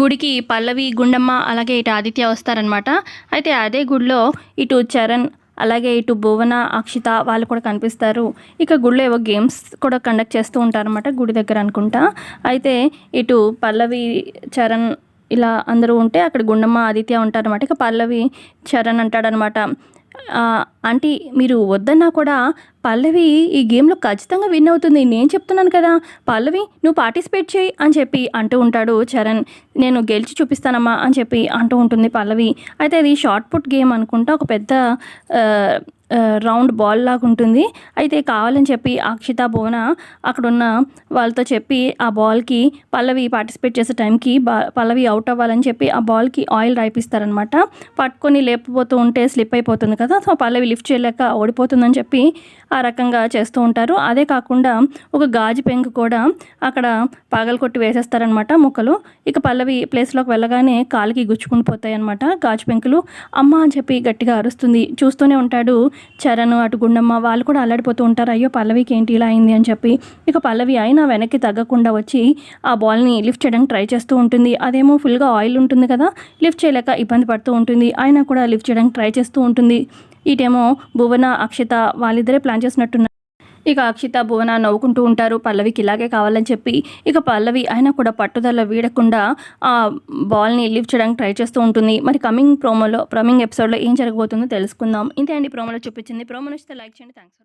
గుడికి పల్లవి గుండమ్మ అలాగే ఇటు ఆదిత్య వస్తారనమాట అయితే అదే గుడిలో ఇటు చరణ్ అలాగే ఇటు భువన అక్షిత వాళ్ళు కూడా కనిపిస్తారు. ఇక గుడిలో ఏవో గేమ్స్ కూడా కండక్ట్ చేస్తూ ఉంటారనమాట గుడి దగ్గర అనుకుంటా. అయితే ఇటు పల్లవి చరణ్ ఇలా అందరూ ఉంటే అక్కడ గుండమ్మ ఆదిత్య ఉంటారనమాట ఇక పల్లవి చరణ్ అంటాడనమాట ఆంటీ మీరు వద్దన్నా కూడా పల్లవి ఈ గేమ్లో ఖచ్చితంగా విన్ అవుతుంది. నేను చెప్తున్నాను కదా పల్లవి నువ్వు పార్టిసిపేట్ చేయి అని చెప్పి అంటూ ఉంటాడు చరణ్. నేను గెలిచి చూపిస్తానమ్మా అని చెప్పి అంటూ ఉంటుంది పల్లవి. అయితే అది షార్ట్ పుట్ గేమ్ అనుకుంటా ఒక పెద్ద రౌండ్ బాల్ లాగా ఉంటుంది. అయితే కావాలని చెప్పి అక్షిత భువన అక్కడున్న వాళ్ళతో చెప్పి ఆ బాల్కి పల్లవి పార్టిసిపేట్ చేసే టైంకి బా పల్లవి అవుట్ అవ్వాలని చెప్పి ఆ బాల్కి ఆయిల్ రాయిపిస్తారనమాట పట్టుకొని లేకపోతూ ఉంటే స్లిప్ అయిపోతుంది కదా సో పల్లవి లిఫ్ట్ చేయలేక ఓడిపోతుందని చెప్పి ఆ రకంగా చేస్తూ ఉంటారు. అదే కాకుండా ఒక గాజు పెంకు కూడా అక్కడ పగలకొట్టి వేసేస్తారనమాట ముక్కలు. ఇక పల్లవి ప్లేస్లోకి వెళ్ళగానే కాలికి గుచ్చుకుని పోతాయి అనమాట గాజు పెంకులు. అమ్మ అని చెప్పి గట్టిగా అరుస్తుంది. చూస్తూనే ఉంటాడు చరణ్ అటు గుండమ్మ వాళ్ళు కూడా అల్లాడిపోతూ ఉంటారు. అయ్యో పల్లవికి ఏంటి ఇలా అయింది అని చెప్పి. ఇక పల్లవి అయినా వెనక్కి తగ్గకుండా వచ్చి ఆ బాల్ని లిఫ్ట్ చేయడానికి ట్రై చేస్తూ ఉంటుంది. అదేమో ఫుల్గా ఆయిల్ ఉంటుంది కదా లిఫ్ట్ చేయలేక ఇబ్బంది పడుతూ ఉంటుంది. అయినా కూడా లిఫ్ట్ చేయడానికి ట్రై చేస్తూ ఉంటుంది. ఇటేమో భువన అక్షిత వాళ్ళిద్దరే ప్లాన్ చేసినట్టున్నారు. ఇక అక్షిత భువన నవ్వుకుంటూ ఉంటారు. పల్లవికి ఇలాగే కావాలని చెప్పి ఇక పల్లవి అయినా కూడా పట్టుదల వీడకుండా ఆ బాల్ని లిఫ్ట్ చేయడానికి ట్రై చేస్తూ ఉంటుంది. మరి కమింగ్ ప్రోమోలో కమింగ్ ఎపిసోడ్లో ఏం జరగబోతుందో తెలుసుకుందాం. ఇంతే అండి ప్రోమోలో చూపించింది. ప్రోమో నచ్చితే లైక్ చేయండి. థ్యాంక్స్